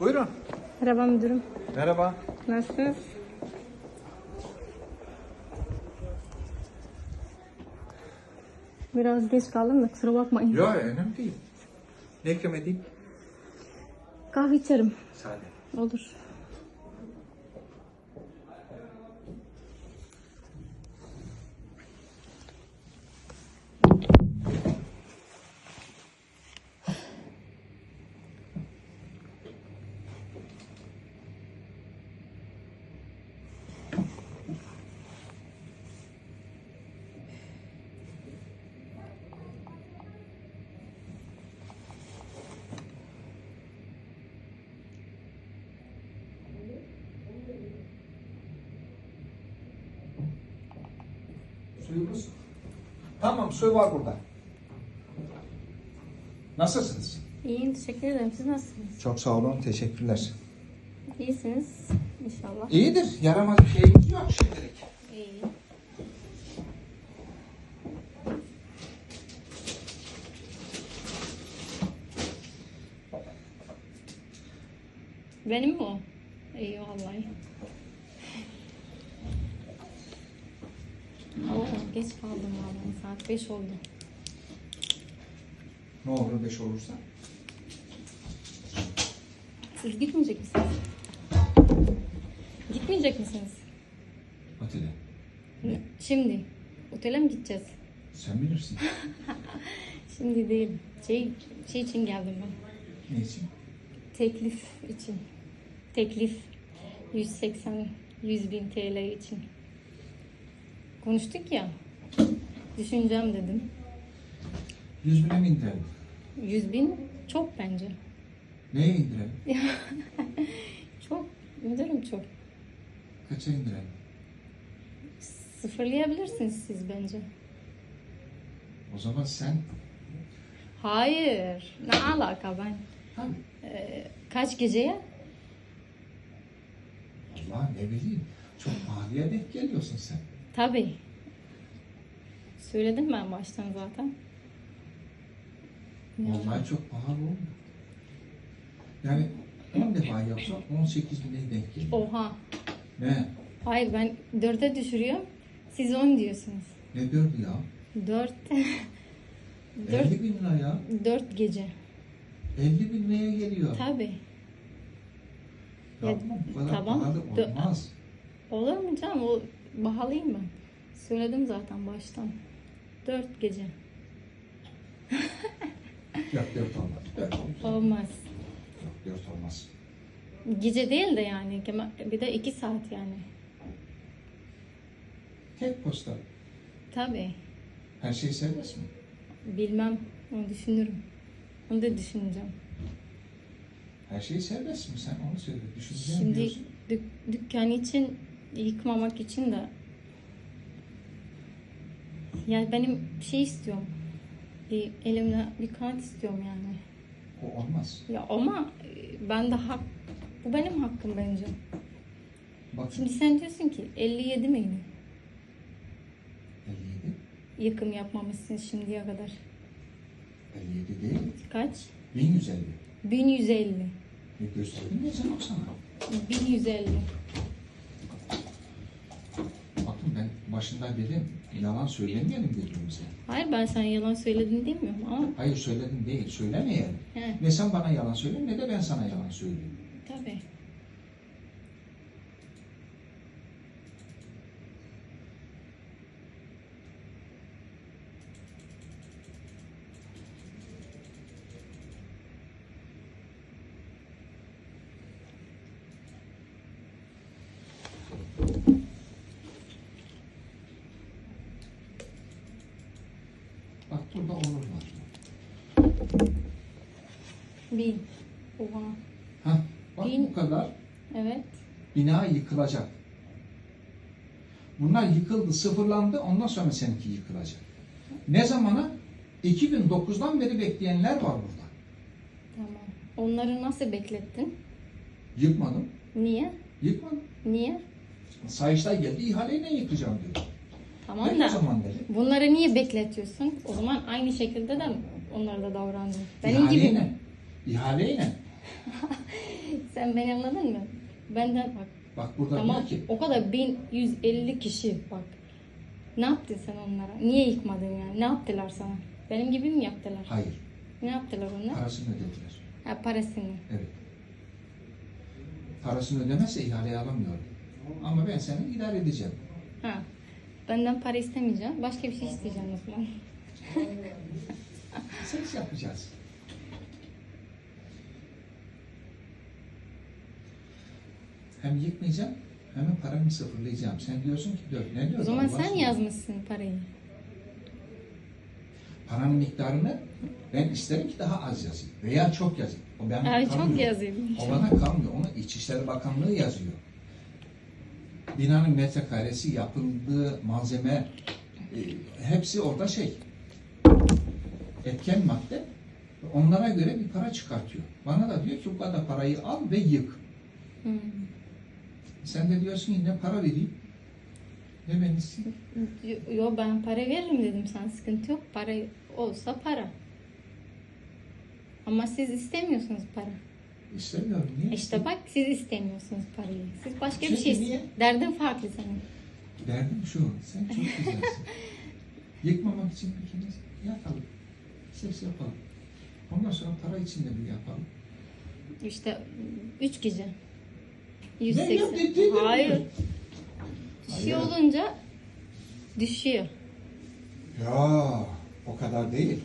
Buyurun. Merhaba müdürüm. Merhaba. Nasılsınız? Biraz geç kaldım da kusura bakmayın. Yok önemli değil. Ne ikram edeyim? Kahve içerim. Sade. Olur. Suyumuz? Tamam su var burada. Nasılsınız? İyiyim teşekkür ederim. Siz nasılsınız? Çok sağ olun. Teşekkürler. İyisiniz inşallah. İyidir. Yaramaz bir şeyimiz yok şimdilik. İyi. Benim mi o? İyi vallahi. Geç kaldım vallahi. Saat 5 oldu. Ne olur beş olursa? Siz gitmeyecek misiniz? Gitmeyecek misiniz? Otele. Ne? Şimdi. Otele mi gideceğiz? Sen bilirsin. Şimdi değil. Şey, şey için geldim ben. ne için? Teklif için. Teklif 180 100 bin TL için. Konuştuk ya. Düşüneceğim dedim. Yüz bine mi indirelim? 100 bin çok bence. Neye indirelim? Çok. Müdürüm çok. Kaça indirelim? Sıfırlayabilirsiniz siz bence. O zaman sen... Hayır. Ne alaka ben? Tabii. Ee, kaç geceye? Allah ne bileyim. Çok pahalıya denk geliyorsun sen. Tabii. Söyledim ben baştan zaten. Vallahi çok pahalı olmuyor. Yani 10 defa yapsak 18 bine denk geliyor. Oha. Ne? Hayır ben dörde düşürüyorum. Siz 10 diyorsunuz. Ne dördü ya? Dört. dört, 50 bin lira ya. dört gece. 50 bin liraya geliyor. Tabii. Yapma bu kadar Tamam. pahalı olmaz. Olur mu canım? O bahalıyım ben. Söyledim zaten baştan. Dört gece. Yok 4 olmaz. 4 olmaz. Olmaz. Yok 4 olmaz. Gece değil de yani. Bir de iki saat yani. Tek posta. Tabii. Her şey serbest mi? Bilmem. Onu düşünürüm. Onu da düşüneceğim. Her şey serbest mi? Sen onu söyle. Düşüneceğim Şimdi diyorsun. dük- dükkan için yıkmamak için de yani benim şey istiyorum. Bir elimde bir kağıt istiyorum yani. O olmaz. Ya ama e, ben de hak bu benim hakkım bence. Bak Şimdi sen diyorsun ki 57 miydi? 57. Yıkım yapmamışsın şimdiye kadar. 57 değil. Kaç? 1150. 1150. Ne sen o sana. 1150. Bakın ben başından dedim. Yalan söylemeyelim birbirimize. Hayır ben sana yalan söyledin demiyorum ama Hayır söyledim değil. Söylemeyelim. he, Ne sen bana yalan söyle ne de ben sana yalan söyleyeyim. tabii. Bak burada olur var. Bin. Oha. Ha, bak Bin- bu kadar Evet. bina yıkılacak. Bunlar yıkıldı, sıfırlandı, ondan sonra seninki yıkılacak. Ne zamana? 2009'dan beri bekleyenler var burada. Tamam. Onları nasıl beklettin? Yıkmadım, Niye? yıkmadım. Niye? Sayıştay geldi, ihaleyle yıkacağım dedi. Tamam Ben da zaman dedi. bunları niye bekletiyorsun? O zaman aynı şekilde de onlar da davrandı. Benim gibi İhaleyle. mi? İhaleyle. Sen beni anladın mı? Benden bak. Bak burada Tamam. diyor ki O kadar 1150 kişi bak. Ne yaptın sen onlara? Niye yıkmadın yani? Ne yaptılar sana? Benim gibi mi yaptılar? hayır Ne yaptılar onlar? parasını ödediler. Ha, parasını. Evet. Parasını ödemezse ihaleyi alamıyorum. Ama ben seni idare edeceğim. Ha. Benden para istemeyeceğim. Başka bir şey isteyeceğim o zaman. Seks yapacağız. Hem yıkmayacağım hem de paramı sıfırlayacağım. Sen diyorsun ki dört. Ne diyorsun? O zaman Allah sen aşkına? yazmışsın parayı. Paranın miktarını ben isterim ki daha az yazayım. Veya çok yazayım. O bana Ay kalmıyor. çok yazayım. O bana kalmıyor. Onu İçişleri Bakanlığı yazıyor. Binanın metrekaresi, yapıldığı malzeme e, hepsi orada şey etken madde. Onlara göre bir para çıkartıyor. Bana da diyor ki bu kadar parayı al ve yık. Hmm. Sen de diyorsun ki ne para vereyim ne ben isteyeyim. Yo- ben para veririm dedim sana sıkıntı yok. Para olsa para. Ama siz istemiyorsunuz para. İstemiyorum. Niye? İşte bak siz istemiyorsunuz parayı. Siz başka bir Çünkü şey niye? Derdin farklı senin. Derdim şu, sen çok güzelsin. Yıkmamak için ikimiz yapalım. Seks yapalım. Ondan sonra para için de bir yapalım. İşte üç gece. Ne 180. yap- ne- ne- ne- Hayır. Bir şey Hayır. olunca düşüyor. Ya o kadar değil.